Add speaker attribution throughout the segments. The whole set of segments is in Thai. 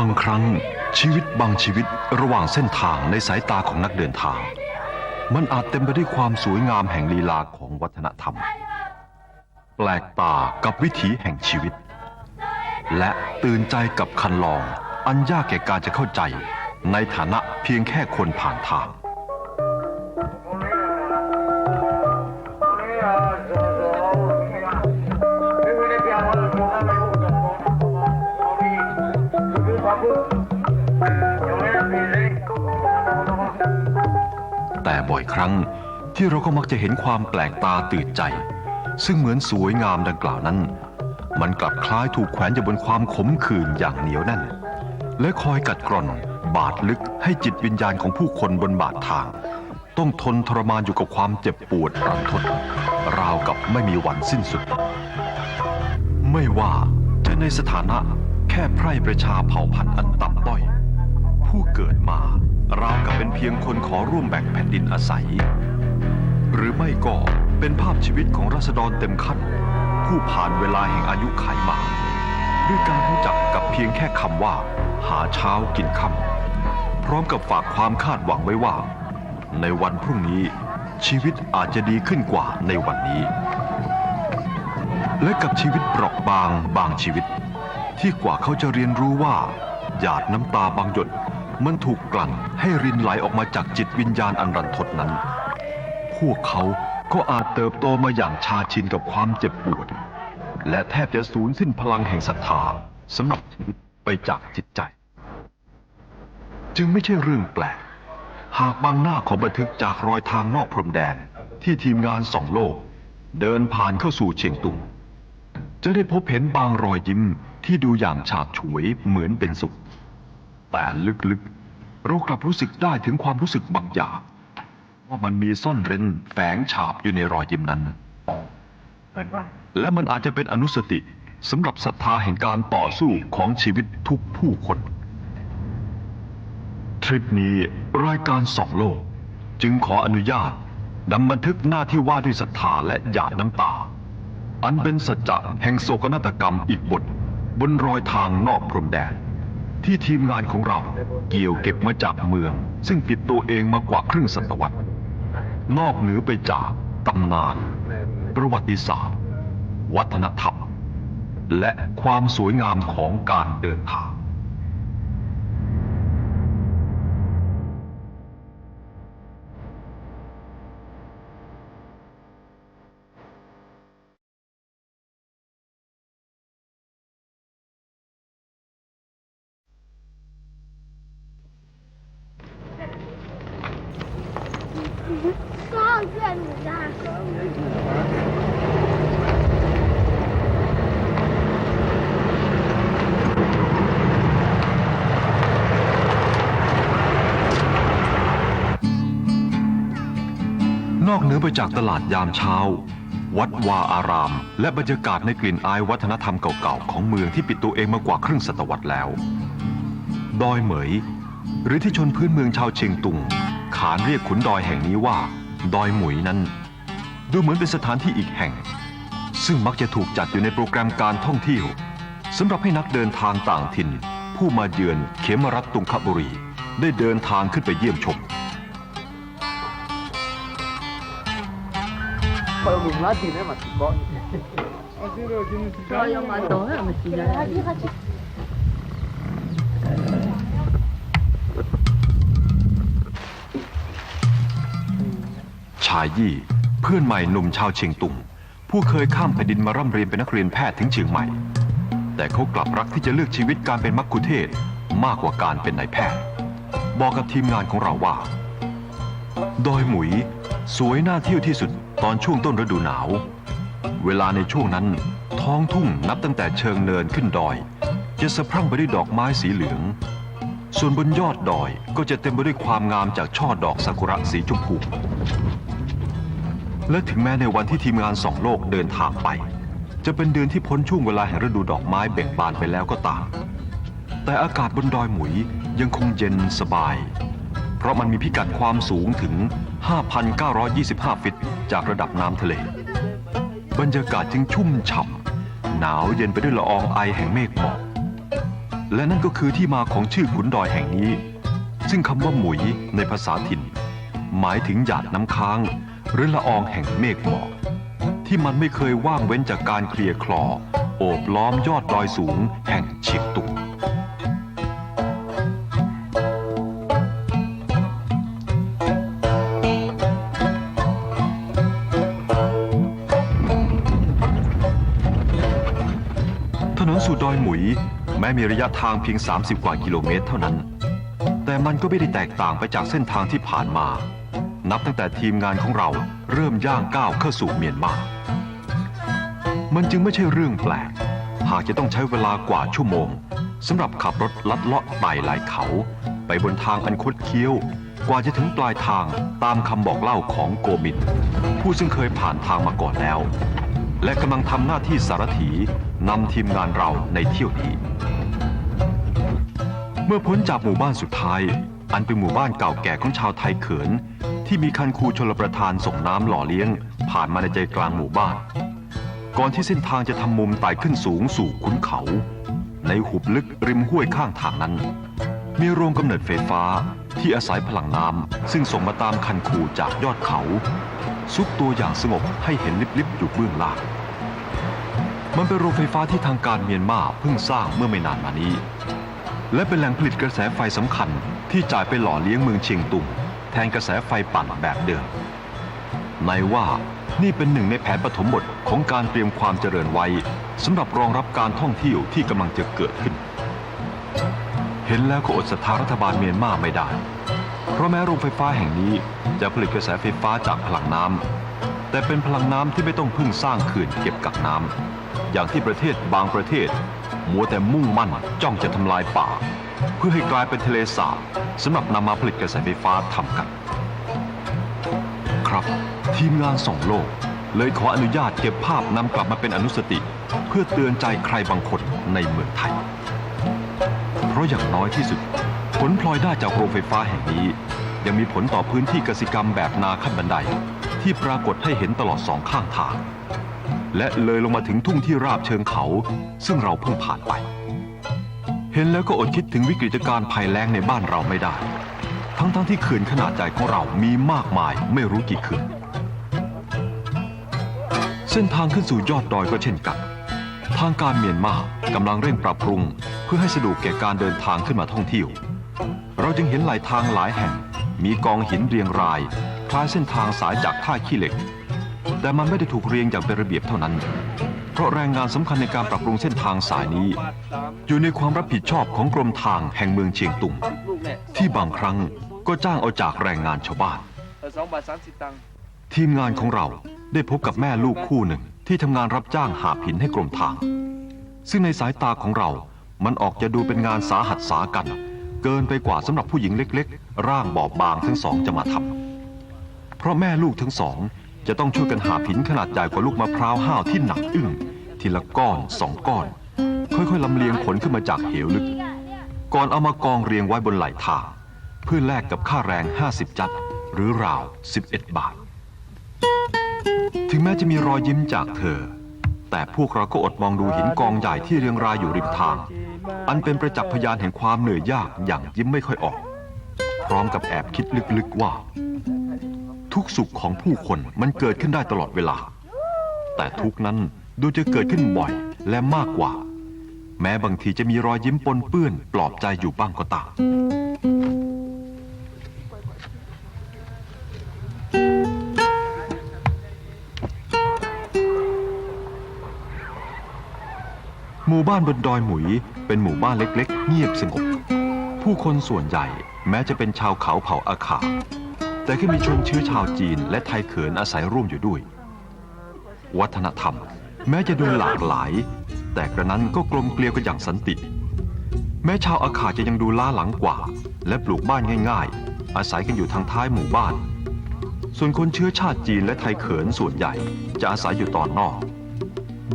Speaker 1: บางครั้งชีวิตบางชีวิตระหว่างเส้นทางในสายตาของนักเดินทาง มันอาจเต็มไปด้วยความสวยงามแห่งลีลาของวัฒนธรรม แปลกตากับวิถีแห่งชีวิต และตื่นใจกับคันลองอันยากแก่การจะเข้าใจในฐานะเพียงแค่คนผ่านทาง รั้ง ที่เราก็มักจะเห็นความแปลกตาตื่นใจ ซึ่งเหมือนสวยงามดังกล่าวนั้น มันกลับคล้ายถูกแขวนอยู่บนความขมขื่นอย่างเหนียวแน่น และคอยกัดกร่อน บาดลึกให้จิตวิญญาณของผู้คนบนบาดทาง ต้องทนทรมานอยู่กับความเจ็บปวดรันทดราวกับไม่มีวันสิ้นสุด ไม่ว่าจะในสถานะแค่ไพร่ประชาเผ่าพันธุ์อันต่ำต้อย ผู้เกิดมา ราวกับเป็นเพียงคนขอร่วมแบ่งแผ่นดินอาศัย หรือไม่ก็เป็นภาพชีวิตของราษฎรเต็มขั้น ผู้ผ่านเวลาแห่งอายุไขมา ด้วยการรู้จักกับเพียงแค่คำว่า หาเช้ากินค่ำพร้อมกับฝากความคาดหวังไว้ว่า ในวันพรุ่งนี้ชีวิตอาจจะดีขึ้นกว่าในวันนี้ และกับชีวิตเปราะบางบางชีวิต ที่กว่าเขาจะเรียนรู้ว่า หยาดน้ำตาบางหยด มันถูกกลั่นให้รินไหลออกมาจากจิตวิญญาณอันรันทดนั้น พวกเขาก็อาจเติบโตมาอย่างชาชินกับความเจ็บปวด และแทบจะสูญสิ้นพลังแห่งศรัทธาสำหรับชีวิตไปจากจิตใจ จึงไม่ใช่เรื่องแปลก หากบางหน้าของบันทึกจากรอยทางนอกพรมแดนที่ทีมงานสองโลก เดินผ่านเข้าสู่เชียงตุงจะได้พบเห็นบางรอยยิ้มที่ดูอย่างฉาบฉวยเหมือนเป็นสุข แต่ลึกๆ เรากลับรู้สึกได้ถึงความรู้สึกบางอย่างว่ามันมีซ่อนเร้นแฝงฉาบอยู่ในรอยยิ้มนั้นและมันอาจจะเป็นอนุสติสำหรับศรัทธาแห่งการต่อสู้ของชีวิตทุกผู้คน ทริปนี้รายการสองโลก จึงขออนุญาตนำบันทึกหน้าที่ว่าด้วยศรัทธาและหยาดน้ำตา อันเป็นสัจจะแห่งโศกนาฏกรรมอีกบท บนรอยทางนอกพรมแดน ที่ทีมงานของเราเกี่ยวเก็บมาจากเมือง ซึ่งปิดตัวเองมากว่าครึ่งศตวรรษ นอกเหนือไปจากตำนาน ประวัติศาสตร์ วัฒนธรรม และความสวยงามของการเดินทาง อกเหนือไปจากตลาดยามเช้า วัดวาอาราม และบรรยากาศในกลิ่นอายวัฒนธรรมเก่าๆ ของเมืองที่ปิดตัวเองมากว่าครึ่งศตวรรษแล้ว ดอยเหมย หรือที่ชนพื้นเมืองชาวเชียงตุง ขานเรียกขุนดอยแห่งนี้ว่า ดอยหมุยนั้น ดูเหมือนเป็นสถานที่อีกแห่ง ซึ่งมักจะถูกจัดอยู่ในโปรแกรมการท่องเที่ยวสำหรับให้นักเดินทางต่างถิ่น ผู้มาเยือนเขมรัตตุงคบุรี ได้เดินทางขึ้นไปเยี่ยมชม ชายยี่เพื่อนใหม่หนุ่มชาวเชียงตุงผู้เคยข้ามแผ่นดินมาร่ำเรียนเป็นนักเรียนแพทย์ถึงเชียงใหม่ แต่เขากลับรักที่จะเลือกชีวิตการเป็นมักคุเทศมากกว่าการเป็นนายแพทย์ บอกกับทีมงานของเราว่า ดอยหมุย สวยน่าเที่ยวที่สุดตอนช่วงต้นฤดูหนาว เวลาในช่วงนั้น ท้องทุ่งนับตั้งแต่เชิงเนินขึ้นดอย จะสะพรั่งไปด้วยดอกไม้สีเหลือง ส่วนบนยอดดอยก็จะเต็มไปด้วยความงามจากช่อดอกซากุระสีชมพูและถึงแม้ในวันที่ทีมงานสองโลกเดินทางไป จะเป็นเดือนที่พ้นช่วงเวลาแห่งฤดูดอกไม้เบ่งบานไปแล้วก็ตามแต่อากาศบนดอยหมุยยังคงเย็นสบาย เพราะมันมีพิกัดความสูงถึง 5,925 ฟิต จากระดับน้ำทะเล บรรยากาศจึงชุ่มฉ่ำหนาวเย็นไปด้วยละอองไอแห่งเมฆหมอกและนั่นก็คือที่มาของชื่อขุนดอยแห่งนี้ ซึ่งคำว่าหมุยในภาษาถิ่น หมายถึงหยาดน้ำค้าง หรือละอองแห่งเมฆหมอก ที่มันไม่เคยว่างเว้นจากการเคลียร์คลอ โอบล้อมยอดดอยสูงแห่งเชียงตุง แม้มีระยะทางเพียง 30 กว่ากิโลเมตรเท่านั้น แต่มันก็ไม่ได้แตกต่างไปจากเส้นทางที่ผ่านมา นับตั้งแต่ทีมงานของเราเริ่มย่างก้าวเข้าสู่เมียนมา มันจึงไม่ใช่เรื่องแปลก หากจะต้องใช้เวลากว่าชั่วโมงสำหรับขับรถลัดเลาะไต่หลายเขา ไปบนทางอันคดเคี้ยว กว่าจะถึงปลายทางตามคำบอกเล่าของโกมินผู้ซึ่งเคยผ่านทางมาก่อนแล้ว และกำลังทำหน้าที่สารถีนำทีมงานเราในเที่ยวนี้ เมื่อพ้นจากหมู่บ้านสุดท้าย อันเป็นหมู่บ้านเก่าแก่ของชาวไทยเขิน ที่มีคันคูชลประทานส่งน้ำหล่อเลี้ยง ผ่านมาในใจกลางหมู่บ้าน ก่อนที่เส้นทางจะทำมุมไต่ขึ้นสูงสู่ขุนเขา ในหุบลึกริมห้วยข้างทางนั้น มีโรงกำเนิดไฟฟ้าที่อาศัยพลังน้ำซึ่งส่งมาตามคันคูจากยอดเขา ซุกตัวอย่างสงบให้เห็นลิบๆอยู่เบื้องล่าง มันเป็นโรงไฟฟ้าที่ทางการเมียนมาเพิ่งสร้างเมื่อไม่นานมานี้ และเป็นแหล่งผลิตกระแสไฟสำคัญที่จ่ายไปหล่อเลี้ยงเมืองเชียงตุงแทนกระแสไฟปั่นแบบเดิมในว่านี่เป็นหนึ่งในแผนปฐมบทของการเตรียมความเจริญไว้สำหรับรองรับการท่องเที่ยวที่กำลังจะเกิดขึ้น เห็นแล้วก็อดศรัทธารัฐบาลเมียนมาไม่ได้ เพราะแม้โรงไฟฟ้าแห่งนี้จะผลิตกระแสไฟฟ้าจากพลังน้ำแต่เป็นพลังน้ำที่ไม่ต้องพึ่งสร้างเขื่อนเก็บกักน้ำอย่างที่ประเทศบางประเทศ มัวแต่มุ่งมั่นจ้องจะทำลายป่า เพื่อให้กลายเป็นทะเลสาบสำหรับนำมาผลิตกระแสไฟฟ้าทำกัน ครับ ทีมงานส่องโลกเลยขออนุญาตเก็บภาพนำกลับมาเป็นอนุสติ เพื่อเตือนใจใครบางคนในเมืองไทย เพราะอย่างน้อยที่สุด ผลพลอยได้จากโรงไฟฟ้าแห่งนี้ ยังมีผลต่อพื้นที่กสิกรรมแบบนาขั้นบันได ที่ปรากฏให้เห็นตลอดสองข้างทาง และเลยลงมาถึงทุ่งที่ราบเชิงเขา ซึ่งเราเพิ่งผ่านไป เห็นแล้วก็อดคิดถึงวิกฤตการณ์ภัยแล้งในบ้านเราไม่ได้ ทั้งๆทที่เขื่อนขนาดใหญ่ของเรามีมากมายไม่รู้กี่เขื่อนเส้นทางขึ้นสู่ยอดดอยก็เช่นกัน ทางการเมียนมากำลังเร่งปรับปรุง เพื่อให้สะดวกแก่การเดินทางขึ้นมาท่องเที่ยว เราจึงเห็นหลายทางหลายแห่ง มีกองหินเรียงราย คล้ายเส้นทางสายจากท่าขี้เหล็ก แต่มันไม่ได้ถูกเรียงอย่างเป็นระเบียบเท่านั้น เพราะแรงงานสำคัญในการปรับปรุงเส้นทางสายนี้ อยู่ในความรับผิดชอบของกรมทางแห่งเมืองเชียงตุง ที่บางครั้งก็จ้างเอาจากแรงงานชาวบ้าน
Speaker 2: ทีมงา
Speaker 1: นของเราได้พบกับแม่ลูกคู่หนึ่งที่ทำงานรับจ้างหาผินให้กรมทาง ซึ่งในสายตาของเรา มันออกจะดูเป็นงานสาหัสสากัน เกินไปกว่าสำหรับผู้หญิงเล็ก ๆ ร่างบอบบางทั้งสองจะมาทำเพราะแม่ลูกทั้งสอง จะต้องช่วยกันหาผินขนาดใหญ่กว่าลูกมะพร้าวห้าวที่หนักอึ้งทีละก้อนสองก้อน ค่อยๆลำเลียงขนขึ้นมาจากเหวลึก ก่อนเอามากองเรียงไว้บนไหล่ทางเพื่อแลกกับค่าแรง 50 จัด หรือราว 11 บาท ถึงแม้จะมีรอยยิ้มจากเธอ แต่พวกเราก็อดมองดูหินกองใหญ่ที่เรียงรายอยู่ริมทาง อันเป็นประจักษ์พยานแห่งความเหนื่อยยากอย่างยิ้มไม่ค่อยออก พร้อมกับแอบคิดลึกๆว่า ทุกสุขของผู้คนมันเกิดขึ้นได้ตลอดเวลา แต่ทุกนั้นดูจะเกิดขึ้นบ่อยและมากกว่า แม้บางทีจะมีรอยยิ้มปนเปื้อนปลอบใจอยู่บ้างก็ตาม บ้านบนดอยหมุย เป็นหมู่บ้านเล็กๆ เงียบสงบ ผู้คนส่วนใหญ่แม้จะเป็นชาวเขาเผ่าอาขาแต่ก็มีชนเชื้อชาวจีนและไทยเขินอาศัยร่วมอยู่ด้วย วัฒนธรรม แม้จะดูหลากหลาย แต่กระนั้นก็กลมเกลียวกันอย่างสันติ แม้ชาวอาขาจะยังดูล้าหลังกว่า และปลูกบ้านง่าย ๆ อาศัยกันอยู่ทางท้ายหมู่บ้าน ส่วนคนเชื้อชาติจีนและไทยเขินส่วนใหญ่จะอาศัยอยู่ตอนนอก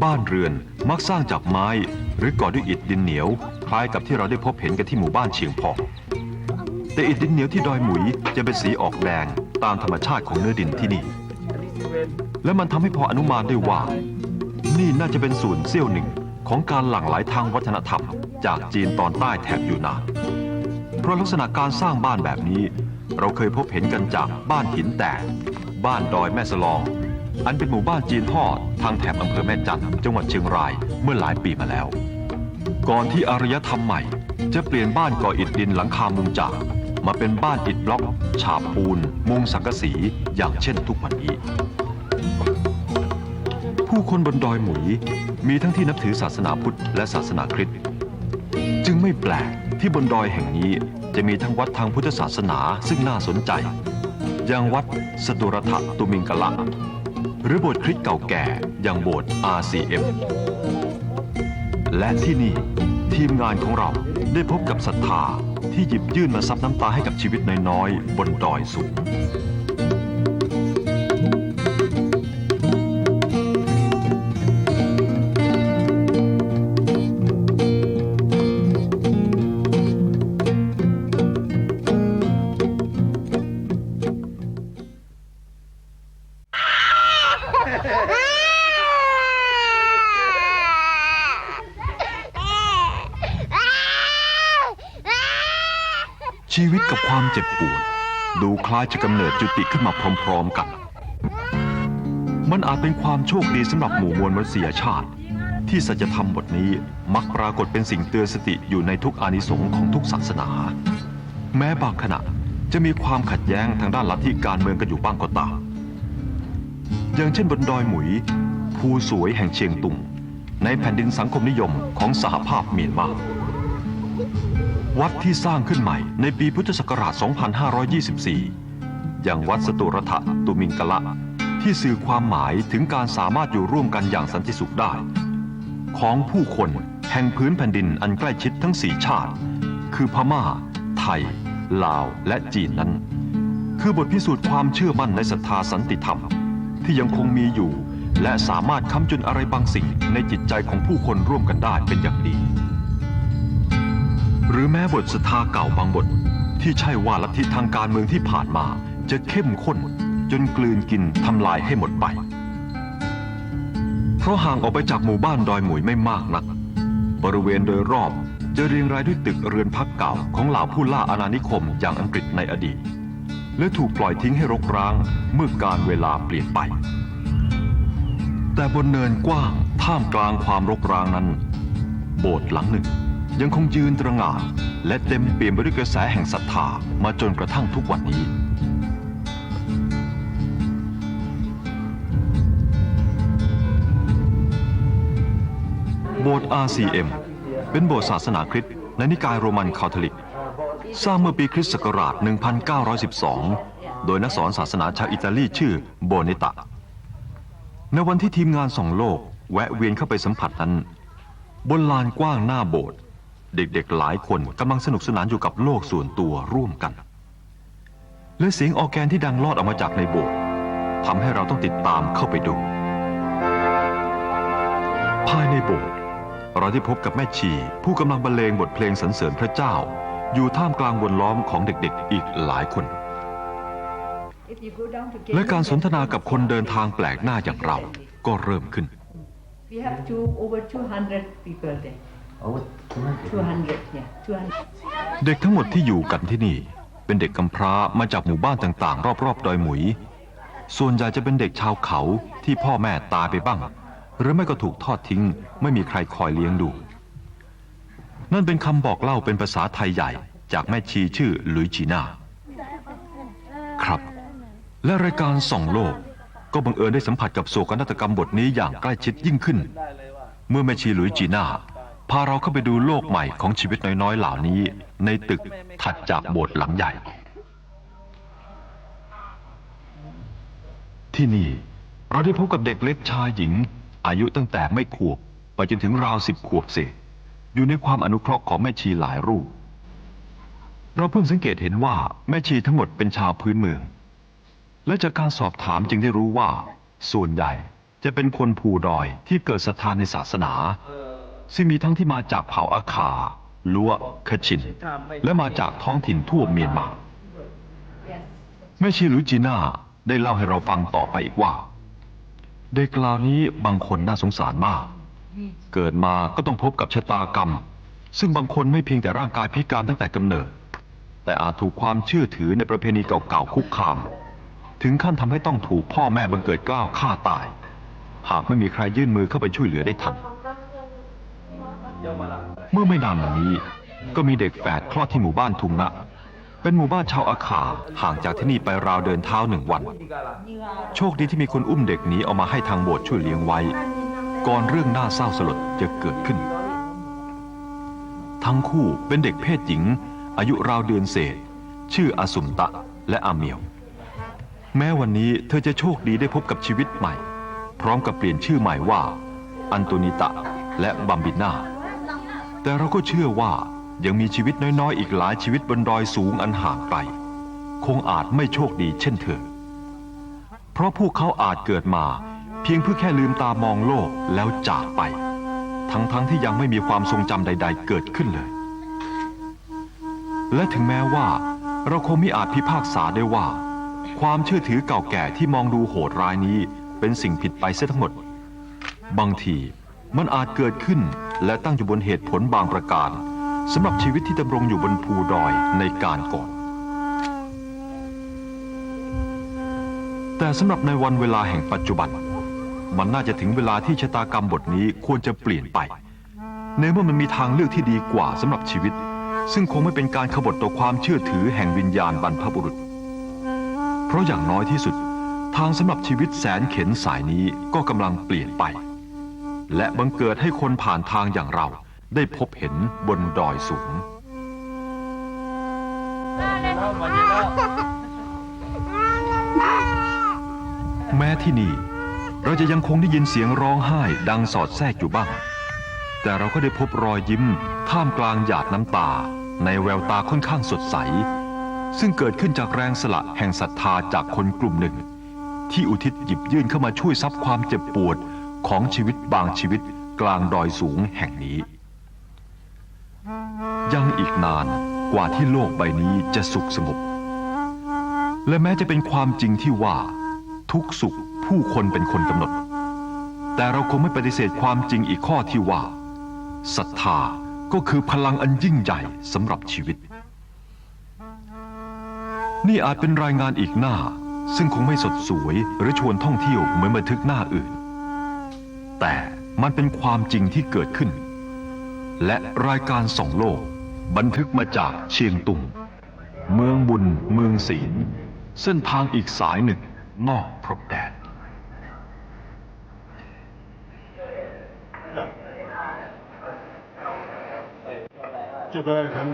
Speaker 1: บ้านเรือนมักสร้างจากไม้ หรือก่อด้วยอิฐดินเหนียว คล้ายกับที่เราได้พบเห็นกันที่หมู่บ้านเชียงพองแต่อิฐดินเหนียวที่ดอยหมุยจะเป็นสีออกแดงตามธรรมชาติของเนื้อดินที่นี่ และมันทำให้พออนุมานได้ว่า นี่น่าจะเป็นส่วนเสี้ยวหนึ่งของการหลั่งไหลทางวัฒนธรรม จากจีนตอนใต้แถบยูนนานเพราะลักษณะการสร้างบ้านแบบนี้ เราเคยพบเห็นกันจากบ้านหินแตกบ้านดอยแม่สลอง อันเป็นหมู่บ้านจีนทอดทางแถบอำเภอแม่จันจังหวัดเชียงรายเมื่อหลายปีมาแล้ว ก่อนที่อารยธรรมใหม่ จะเปลี่ยนบ้านก่ออิฐดินหลังคามุงจากมาเป็นบ้านอิฐบล็อก ฉาบปูน มุงสังกะสีอย่างเช่นทุกวันนี้ ผู้คนบนดอยหมุยมีทั้งที่นับถือศาสนาพุทธและศาสนาคริสต์จึงไม่แปลกที่บนดอยแห่งนี้จะมีทั้งวัดทางพุทธศาสนาซึ่งน่าสนใจ อย่างวัดสตุรทะตุมิงกะละ หรือโบสถ์คริสต์เก่าแก่อย่างโบสถ์ RCM และที่นี่ทีมงานของเราได้พบกับศรัทธาที่หยิบยื่นมาซับน้ำตาให้กับชีวิตน้อยๆบนดอยสูง ปวด ดูคล้ายจะกำเนิดจุติขึ้นมาพร้อม ๆ กัน มันอาจเป็นความโชคดีสำหรับหมู่มวลมนุษยชาติ ที่สัจธรรมบทนี้มักปรากฏเป็นสิ่งเตือนสติอยู่ในทุกอานิสงส์ของทุกศาสนา แม้บางขณะจะมีความขัดแย้งทางด้านลัทธิการเมืองกันอยู่บ้างก็ตามอย่างเช่นบนดอยหมุย ภูสวยแห่งเชียงตุง ในแผ่นดินสังคมนิยมของสหภาพเมียนมา วัดที่สร้างขึ้นใหม่ในปีพุทธศักราช 2524 อย่างวัดสตุรทะตุมิงกะละที่สื่อความหมายถึงการสามารถอยู่ร่วมกันอย่างสันติสุขได้ ของผู้คนแห่งพื้นแผ่นดินอันใกล้ชิดทั้งสี่ชาติ คือพม่า ไทย ลาวและจีนนั้น คือบทพิสูจน์ความเชื่อมั่นในศรัทธาสันติธรรม ที่ยังคงมีอยู่ และสามารถค้ำจุนอะไรบางสิ่งในจิตใจของผู้คนร่วมกันได้เป็นอย่างดี รือแม้บทศรัทธาเก่าบางบท ที่ใช่ว่าลัทธิทางการเมืองที่ผ่านมา จะเข้มข้น จนกลืนกินทำลายให้หมดไป เพราะห่างออกไปจากหมู่บ้านดอยหมุยไม่มากนัก บริเวณโดยรอบจะเรียงรายด้วยตึกเรือนพักเก่าของเหล่าผู้ล่าอาณานิคมอย่างอังกฤษในอดีต และถูกปล่อยทิ้งให้รกร้างเมื่อการเวลาเปลี่ยนไป แต่บนเนินกว้างท่ามกลางความรกร้างนั้น โบสถ์หลังหนึ่ง ยังคงยืนตระหง่านและเต็มเปี่ยมไปด้วยกระแสแห่งศรัทธามาจนกระทั่งทุกวันนี้ โบสถ์ RCM เป็นโบสถ์ศาสนาคริสต์ในนิกายโรมันคาทอลิก สร้างเมื่อปีคริสต์ศักราช 1912 โดยนักสอนศาสนาชาวอิตาลีชื่อโบนิตะ ในวันที่ทีมงานส่องโลก แวะเวียนเข้าไปสัมผัสนั้น บนลานกว้างหน้าโบสถ์ เด็กๆหลายคนกำลังสนุกสนานอยู่กับโลกส่วนตัวร่วมกัน และเสียงออแกนที่ดังลอดออกมาจากในโบสถ์ทำให้เราต้องติดตามเข้าไปดู ภายในโบสถ์เราได้พบกับแม่ชี ผู้กำลังบรรเลงบทเพลงสรรเสริญพระเจ้า อยู่ท่ามกลางวนล้อมของเด็กๆอีกหลายคน และการสนทนากับคนเดินทางแปลกหน้าอย่างเราก็เริ่มขึ้น
Speaker 2: We have two, over 200 people there.
Speaker 3: Over 200.
Speaker 2: 200, yeah, 200.
Speaker 1: เด็กทั้งหมดที่อยู่กันที่นี่ เป็นเด็กกำพร้ามาจากหมู่บ้านต่างๆ รอบๆดอยหมุย ส่วนใหญ่จะเป็นเด็กชาวเขาที่พ่อแม่ตายไปบ้าง หรือไม่ก็ถูกทอดทิ้ง ไม่มีใครคอยเลี้ยงดู นั่นเป็นคำบอกเล่าเป็นภาษาไทยใหญ่จากแม่ชีชื่อหลุยจีน่าครับ และรายการส่องโลก ก็บังเอิญได้สัมผัสกับโศกนาฏกรรมบทนี้อย่างใกล้ชิดยิ่งขึ้น เมื่อแม่ชีหลุยจีน่า พาเราเข้าไปดูโลกใหม่ของชีวิตน้อยๆ เหล่านี้ ในตึกถัดจากโบสถ์หลังใหญ่ ที่นี่เราได้พบกับเด็กเล็กชายหญิง อายุตั้งแต่ไม่ขวบ ไปจนถึงราวสิบขวบเศษอยู่ในความอนุเคราะห์ของแม่ชีหลายรูป เราเพิ่งสังเกตเห็นว่าแม่ชีทั้งหมดเป็นชาวพื้นเมือง และจากการสอบถามจึงได้รู้ว่า ส่วนใหญ่จะเป็นคนภูดอยที่เกิดศรัทธาในศาสนา ซึ่งมีทั้งที่มาจากเผ่าอาคาลัวคชิน และมาจากท้องถิ่นทั่วเมียนมาแม่ชีหลุยจีน่าได้เล่าให้เราฟังต่อไปอีกว่า เด็กเหล่านี้บางคนน่าสงสารมาก เกิดมาก็ต้องพบกับชะตากรรม ซึ่งบางคนไม่เพียงแต่ร่างกายพิการตั้งแต่กำเนิด แต่อาจถูกความเชื่อถือในประเพณีเก่าๆคุกคาม ถึงขั้นทำให้ต้องถูกพ่อแม่บังเกิดเกล้าวฆ่าตาย หากไม่มีใครยื่นมือเข้าไปช่วยเหลือได้ทัน เมื่อไม่นานมานี้ ก็มีเด็กแฝดคลอดที่หมู่บ้านทุงนะเป็นหมู่บ้านชาวอาขาห่างจากที่นี่ไปราวเดินเท้าหนึ่งวัน โชคดีที่มีคนอุ้มเด็กหนีเอามาให้ทางโบสถ์ช่วยเลี้ยงไว้ ก่อนเรื่องน่าเศร้าสลดจะเกิดขึ้น ทั้งคู่เป็นเด็กเพศหญิง อายุราวเดือนเศษ ชื่ออาสุมตะและอาเมียว แม้วันนี้เธอจะโชคดีได้พบกับชีวิตใหม่ พร้อมกับเปลี่ยนชื่อใหม่ว่า อันโตนิตะและบัมบิน่า แต่เราก็เชื่อว่ายังมีชีวิตน้อยๆ อีกหลายชีวิตบนดอยสูงอันห่างไกล คงอาจไม่โชคดีเช่นเธอ เพราะพวกเขาอาจเกิดมา เพียงเพื่อแค่ลืมตามองโลกแล้วจากไป ทั้งๆทที่ยังไม่มีความทรงจำใด ๆ เกิดขึ้นเลย และถึงแม้ว่าเราคงไม่อาจพิพากษาได้ว่า ความเชื่อถือเก่าแก่ที่มองดูโหดร้ายนี้เป็นสิ่งผิดไปเสียทั้งหมด บางทีมันอาจเกิดขึ้น และตั้งอยู่บนเหตุผลบางประการสำหรับชีวิตที่ดำรงอยู่บนภูดอยในการก่อนแต่สำหรับในวันเวลาแห่งปัจจุบัน มันน่าจะถึงเวลาที่ชะตากรรมบทนี้ควรจะเปลี่ยนไป ในเมื่อมันมีทางเลือกที่ดีกว่าสำหรับชีวิต ซึ่งคงไม่เป็นการขบฏต่อความเชื่อถือแห่งวิญญาณบรรพบุรุษ เพราะอย่างน้อยที่สุด ทางสำหรับชีวิตแสนเข็นสายนี้ก็กำลังเปลี่ยนไป และบังเกิดให้คนผ่านทางอย่างเราได้พบเห็นบนดอยสูง แม้ที่นี่ เราจะยังคงได้ยินเสียงร้องไห้ดังสอดแทรกอยู่บ้าง แต่เราก็ได้พบรอยยิ้ม ท่ามกลางหยาดน้ำตา ในแววตาค่อนข้างสดใส ซึ่งเกิดขึ้นจากแรงสละแห่งศรัทธาจากคนกลุ่มหนึ่ง ที่อุทิศหยิบยื่นเข้ามาช่วยซับความเจ็บปวด ของชีวิตบางชีวิตกลางดอยสูงแห่งนี้ ยังอีกนานกว่าที่โลกใบนี้จะสุขสงบ และแม้จะเป็นความจริงที่ว่า ทุกสุขผู้คนเป็นคนกำหนด แต่เราคงไม่ปฏิเสธความจริงอีกข้อที่ว่าศรัทธาก็คือพลังอันยิ่งใหญ่สำหรับชีวิต นี่อาจเป็นรายงานอีกหน้า ซึ่งคงไม่สดสวยหรือชวนท่องเที่ยวเหมือนบันทึกหน้าอื่น แต่มันเป็นความจริงที่เกิดขึ้น และรายการส่องโลก บันทึกมาจากเชียงตุง เมืองบุญเมืองศีล เส้นทางอีกสายหนึ่งนอกพรมแดน
Speaker 3: จะได้ทั้ง